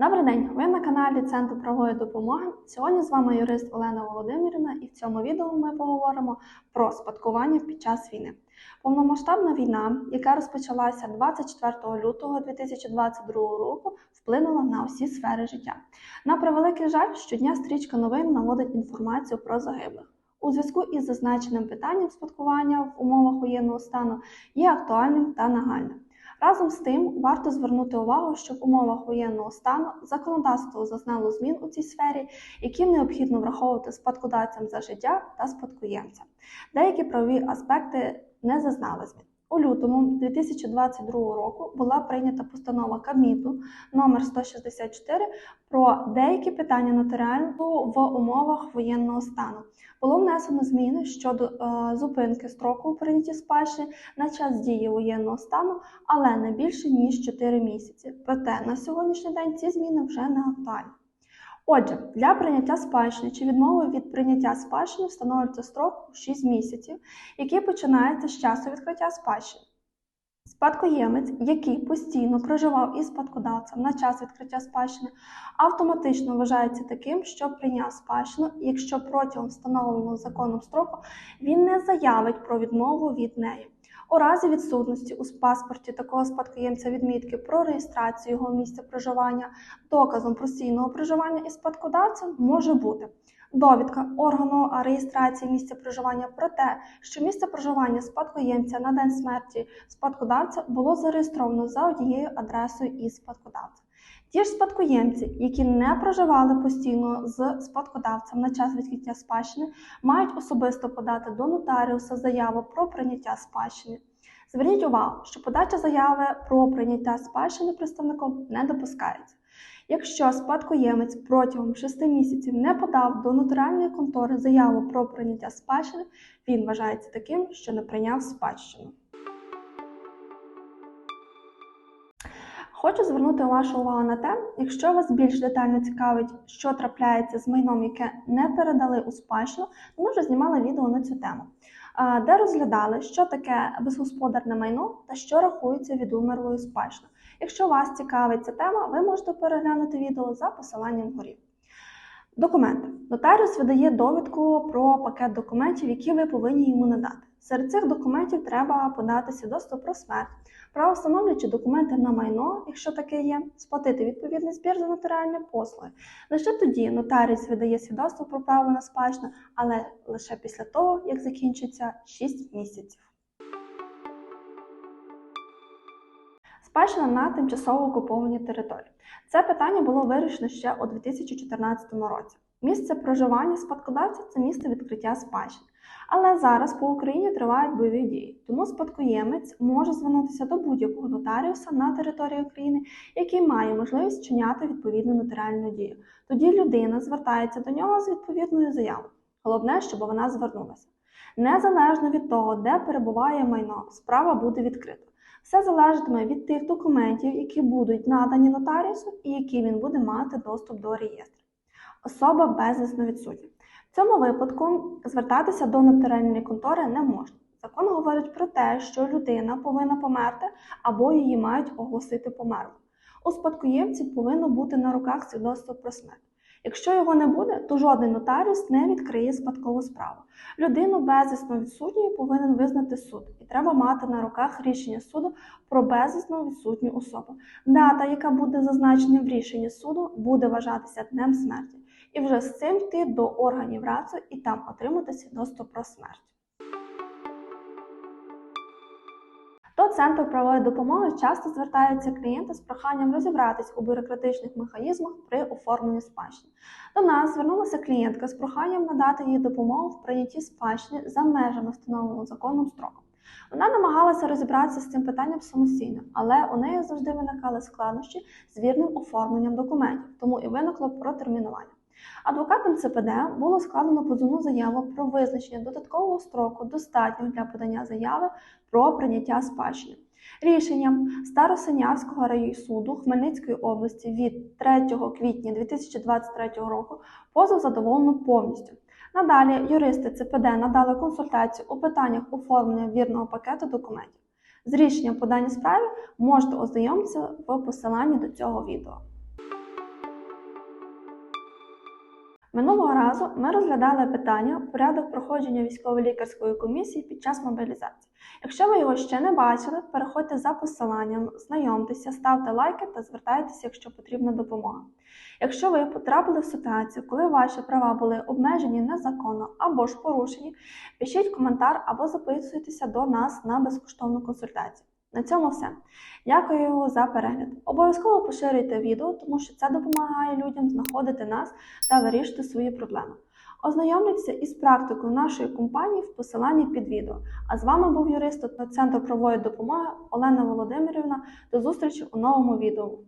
Добрий день! Ви на каналі Центру правової допомоги. Сьогодні з вами юрист Олена Володимирівна, і в цьому відео ми поговоримо про спадкування під час війни. Повномасштабна війна, яка розпочалася 24 лютого 2022 року, вплинула на усі сфери життя. На превеликий жаль, щодня стрічка новин наводить інформацію про загиблих. У зв'язку із зазначеним питанням спадкування в умовах воєнного стану є актуальним та нагальним. Разом з тим, варто звернути увагу, що в умовах воєнного стану законодавство зазнало змін у цій сфері, які необхідно враховувати спадкодавцям за життя та спадкоємцям. Деякі правові аспекти не зазнали змін. У лютому 2022 року була прийнята постанова Кабміту номер 164 про деякі питання нотаріального в умовах воєнного стану. Було внесено зміни щодо е, зупинки строку у прийнятті спадщини на час дії воєнного стану, але не більше ніж 4 місяці. Проте на сьогоднішній день ці зміни вже не актуальні. Отже, для прийняття спадщини чи відмови від прийняття спадщини встановлюється строк у 6 місяців, який починається з часу відкриття спадщини. Спадкоємець, який постійно проживав із спадкодавцем на час відкриття спадщини, автоматично вважається таким, що прийняв спадщину, якщо протягом встановленого законом строку він не заявить про відмову від неї. У разі відсутності у паспорті такого спадкоємця відмітки про реєстрацію його місця проживання, доказом постійного проживання із спадкодавцем може бути довідка органу реєстрації місця проживання про те, що місце проживання спадкоємця на день смерті спадкодавця було зареєстровано за однією адресою із спадкодавцем. Ті ж спадкоємці, які не проживали постійно з спадкодавцем на час відкриття спадщини, мають особисто подати до нотаріуса заяву про прийняття спадщини. Зверніть увагу, що подача заяви про прийняття спадщини представником не допускається. Якщо спадкоємець протягом 6 місяців не подав до нотаріальної контори заяву про прийняття спадщини, він вважається таким, що не прийняв спадщину. Хочу звернути вашу увагу на те, якщо вас більш детально цікавить, що трапляється з майном, яке не передали у спадщину, то ми вже знімали відео на цю тему, де розглядали, що таке безгосподарне майно та що рахується від умерлої спадщини. Якщо вас цікавить ця тема, ви можете переглянути відео за посиланням вгорі. Документи. Нотаріус видає довідку про пакет документів, які ви повинні йому надати. Серед цих документів треба подати свідоцтво про смерть, правовстановлюючи документи на майно, якщо таке є, сплатити відповідний збір за нотаріальні послуги. Лише тоді нотаріус видає свідоцтво про право на спадщину, але лише після того, як закінчиться 6 місяців. Спадщина на тимчасово окупованій території. Це питання було вирішено ще у 2014 році. Місце проживання спадкодавця це місце відкриття спадщини. Але зараз по Україні тривають бойові дії, тому спадкоємець може звернутися до будь-якого нотаріуса на території України, який має можливість вчиняти відповідну нотаріальну дію. Тоді людина звертається до нього з відповідною заявою. Головне, щоб вона звернулася. Незалежно від того, де перебуває майно, справа буде відкрита. Все залежатиме від тих документів, які будуть надані нотаріусу і які він буде мати доступ до реєстру. Особа безвісно відсутня. В цьому випадку звертатися до нотаріальної контори не можна. Закон говорить про те, що людина повинна померти або її мають оголосити померлою. У спадкоємців повинно бути на руках свідоцтво про смерть. Якщо його не буде, то жоден нотаріус не відкриє спадкову справу. Людину безвісно відсутньою повинен визнати суд, і треба мати на руках рішення суду про безвісно відсутню особу. Дата, яка буде зазначена в рішенні суду, буде вважатися днем смерті, і вже з цим йти до органів РАЦУ і там отримати свідоцтво про смерть. До центру правової допомоги часто звертаються клієнти з проханням розібратись у бюрократичних механізмах при оформленні спадщини. До нас звернулася клієнтка з проханням надати їй допомогу в прийнятті спадщини за межами встановленого законом строку. Вона намагалася розібратися з цим питанням самостійно, але у неї завжди виникали складнощі з вірним оформленням документів, тому і виникло протермінування. Адвокатам ЦПД було складено позовну заяву про визначення додаткового строку, достатнього для подання заяви про прийняття спадщини. Рішенням Старосинявського райсуду Хмельницької області від 3 квітня 2023 року позов задоволено повністю. Надалі юристи ЦПД надали консультацію у питаннях оформлення вірного пакету документів. З рішенням подання справи можете ознайомитися в посиланні до цього відео. Минулого разу ми розглядали питання порядок проходження військово-лікарської комісії під час мобілізації. Якщо ви його ще не бачили, переходьте за посиланням, знайомтеся, ставте лайки та звертайтеся, якщо потрібна допомога. Якщо ви потрапили в ситуацію, коли ваші права були обмежені незаконно або ж порушені, пишіть коментар або записуйтеся до нас на безкоштовну консультацію. На цьому все. Дякую за перегляд. Обов'язково поширюйте відео, тому що це допомагає людям знаходити нас та вирішити свої проблеми. Ознайомлюйтеся із практикою нашої компанії в посиланні під відео. А з вами був юрист та Центр правової допомоги Олена Володимирівна. До зустрічі у новому відео.